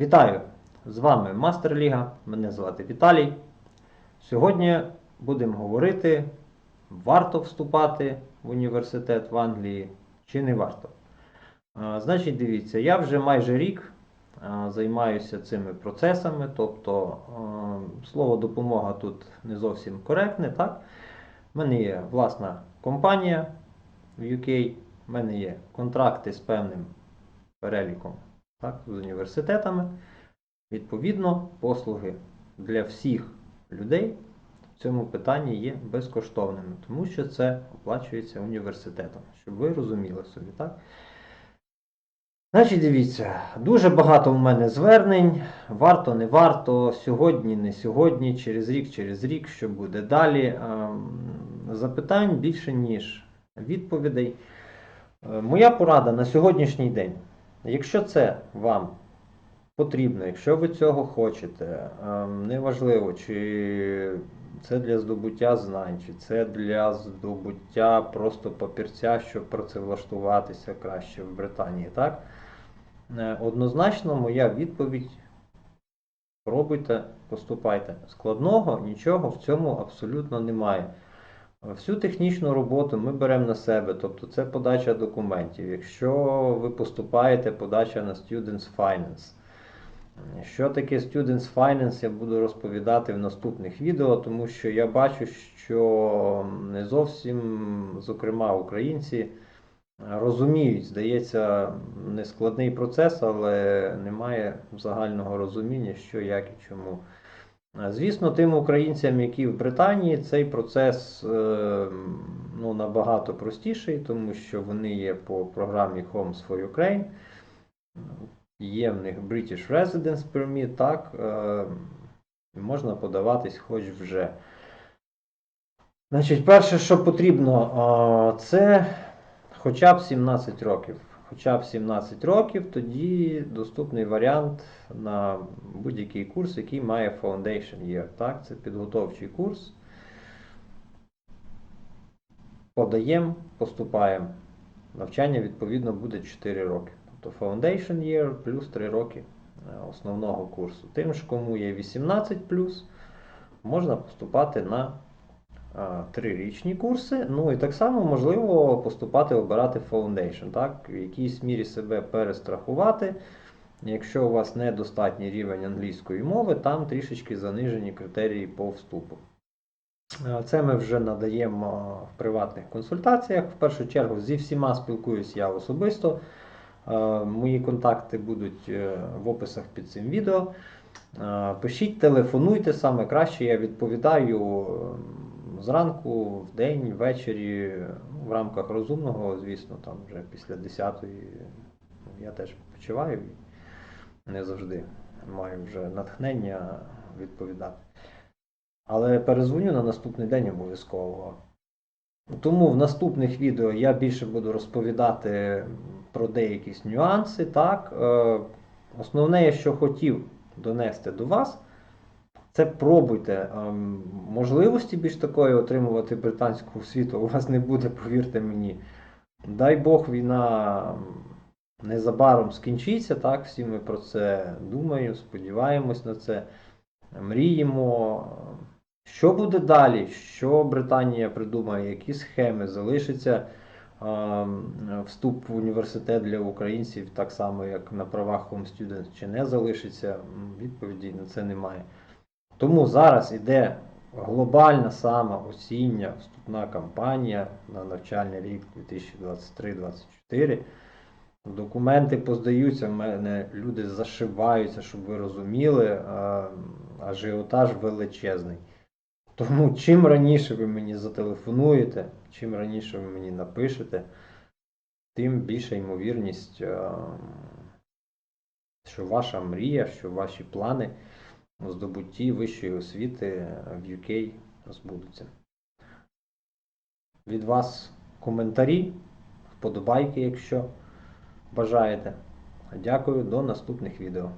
Вітаю! З вами Мастер Ліга. Мене звати Віталій. Сьогодні будемо говорити, варто вступати в університет в Англії чи не варто. Значить, дивіться, я вже майже рік займаюся цими процесами, тобто слово допомога тут не зовсім коректне. так? У мене є власна компанія в UK, в мене є контракти з певним переліком так, з університетами. Відповідно, послуги для всіх людей в цьому питанні є безкоштовними, тому що це оплачується університетом, щоб ви розуміли собі, так? Значить, дивіться, дуже багато в мене звернень, варто, не варто, сьогодні, не сьогодні, через рік, через рік, що буде далі. Ем, Запитань більше, ніж відповідей. Е, Моя порада на сьогоднішній день. Якщо це вам потрібно, якщо ви цього хочете, ем, неважливо, чи це для здобуття знань, чи це для здобуття просто папірця, щоб працевлаштуватися краще в Британії, так? Е, Однозначно, моя відповідь. Пробуйте, поступайте. Складного нічого в цьому абсолютно немає. Всю технічну роботу ми беремо на себе, тобто це подача документів. Якщо ви поступаєте, подача на Students Finance. Що таке Students Finance, я буду розповідати в наступних відео, тому що я бачу, що не зовсім, зокрема, українці розуміють, здається, нескладний процес, але немає загального розуміння, що, як і чому. Звісно, тим українцям, які в Британії, цей процес е, ну, набагато простіший, тому що вони є по програмі Homes for Ukraine. Є в них British Residence Permit, так, е, можна подаватись хоч вже. Значить, перше, що потрібно, е, це хоча б 17 років. Хоча б 17 років, тоді доступний варіант на будь-який курс, який має Foundation Year. Так? Це підготовчий курс. Подаємо, поступаємо. Навчання, відповідно, буде 4 роки. Тобто Foundation Year плюс 3 роки е, основного курсу. Тим ж, кому є 18, можна поступати на трирічні курси. Ну і так само можливо поступати, обирати Foundation, так? в якійсь мірі себе перестрахувати. Якщо у вас недостатній рівень англійської мови, там трішечки занижені критерії по вступу. Е, Це ми вже надаємо в приватних консультаціях. В першу чергу зі всіма спілкуюсь я особисто. Е, Мої контакти будуть е, в описах під цим відео. Пишіть, телефонуйте, саме краще я відповідаю зранку, в день, ввечері, ну, в рамках розумного, звісно, там вже після 10-ї я теж почуваю і не завжди маю вже натхнення відповідати. Але перезвоню на наступний день обов'язково. Тому в наступних відео я більше буду розповідати про деякі нюанси. Так? Е, Основне, що хотів донести до вас. Це пробуйте. Ем, можливості більш такої отримувати британську освіту у вас не буде, повірте мені. Дай Бог, війна незабаром скінчиться. так, Всі ми про це думаємо, сподіваємось на це, мріємо. Що буде далі? Що Британія придумає, які схеми залишиться ем, вступ в університет для українців, так само, як на правах Home Student, чи не залишиться? Відповіді на це немає. Тому зараз іде глобальна сама осіння вступна кампанія на навчальний рік 2023-2024. Документи поздаються, в мене люди зашиваються, щоб ви розуміли, ажіотаж величезний. Тому чим раніше ви мені зателефонуєте, чим раніше ви мені напишете, тим більша ймовірність, що ваша мрія, що ваші плани здобутті вищої освіти в UK розбудуться. Від вас коментарі, вподобайки, якщо бажаєте. Дякую, до наступних відео.